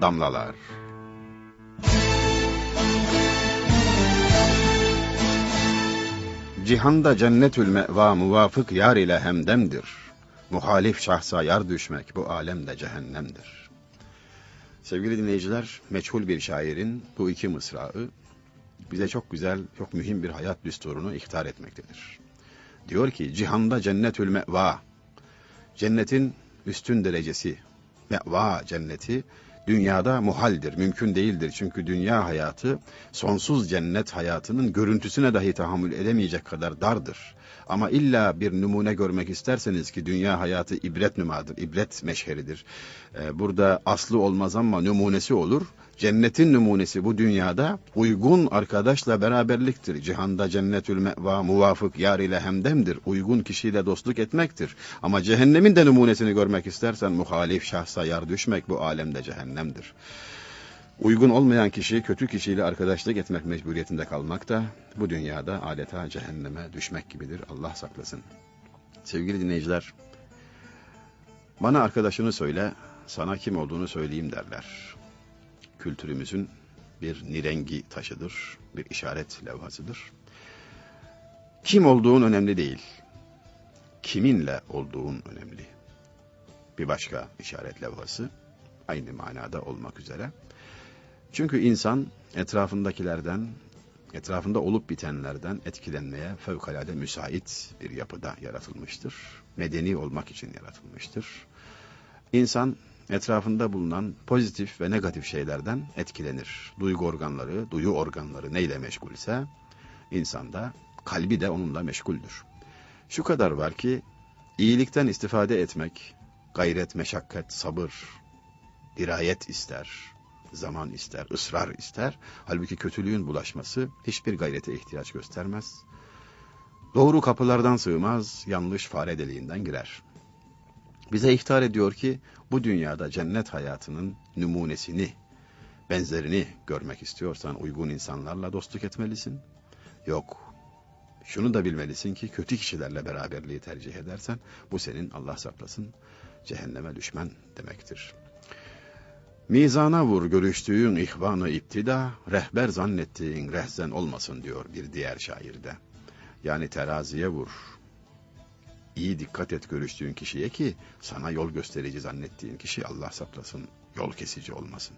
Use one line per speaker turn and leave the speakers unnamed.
damlalar. Cihanda cennetül meva muvafık yar ile hemdemdir. Muhalif şahsa yar düşmek bu alemde cehennemdir. Sevgili dinleyiciler, meçhul bir şairin bu iki mısrağı bize çok güzel, çok mühim bir hayat düsturunu ihtar etmektedir. Diyor ki, cihanda cennetül meva, cennetin üstün derecesi, meva cenneti, dünyada muhaldir, mümkün değildir. Çünkü dünya hayatı sonsuz cennet hayatının görüntüsüne dahi tahammül edemeyecek kadar dardır. Ama illa bir numune görmek isterseniz ki dünya hayatı ibret nümadır, ibret meşheridir. Ee, burada aslı olmaz ama numunesi olur. Cennetin numunesi bu dünyada uygun arkadaşla beraberliktir. Cihanda cennetül meva muvafık yar ile hemdemdir. Uygun kişiyle dostluk etmektir. Ama cehennemin de numunesini görmek istersen muhalif şahsa yar düşmek bu alemde cehennemdir. Uygun olmayan kişi kötü kişiyle arkadaşlık etmek mecburiyetinde kalmak da bu dünyada adeta cehenneme düşmek gibidir. Allah saklasın. Sevgili dinleyiciler, bana arkadaşını söyle, sana kim olduğunu söyleyeyim derler. Kültürümüzün bir nirengi taşıdır, bir işaret levhasıdır. Kim olduğun önemli değil, kiminle olduğun önemli. Bir başka işaret levhası, aynı manada olmak üzere. Çünkü insan etrafındakilerden, etrafında olup bitenlerden etkilenmeye fevkalade müsait bir yapıda yaratılmıştır. Medeni olmak için yaratılmıştır. İnsan etrafında bulunan pozitif ve negatif şeylerden etkilenir. Duygu organları, duyu organları neyle meşgulse insanda kalbi de onunla meşguldür. Şu kadar var ki iyilikten istifade etmek gayret, meşakkat, sabır, dirayet ister, zaman ister, ısrar ister. Halbuki kötülüğün bulaşması hiçbir gayrete ihtiyaç göstermez. Doğru kapılardan sığmaz, yanlış fare deliğinden girer. Bize ihtar ediyor ki bu dünyada cennet hayatının numunesini, benzerini görmek istiyorsan uygun insanlarla dostluk etmelisin. Yok, şunu da bilmelisin ki kötü kişilerle beraberliği tercih edersen bu senin Allah saklasın cehenneme düşmen demektir. Mizana vur görüştüğün ihvanı iptida, rehber zannettiğin rehzen olmasın diyor bir diğer şairde. Yani teraziye vur. İyi dikkat et görüştüğün kişiye ki sana yol gösterici zannettiğin kişi Allah saklasın yol kesici olmasın.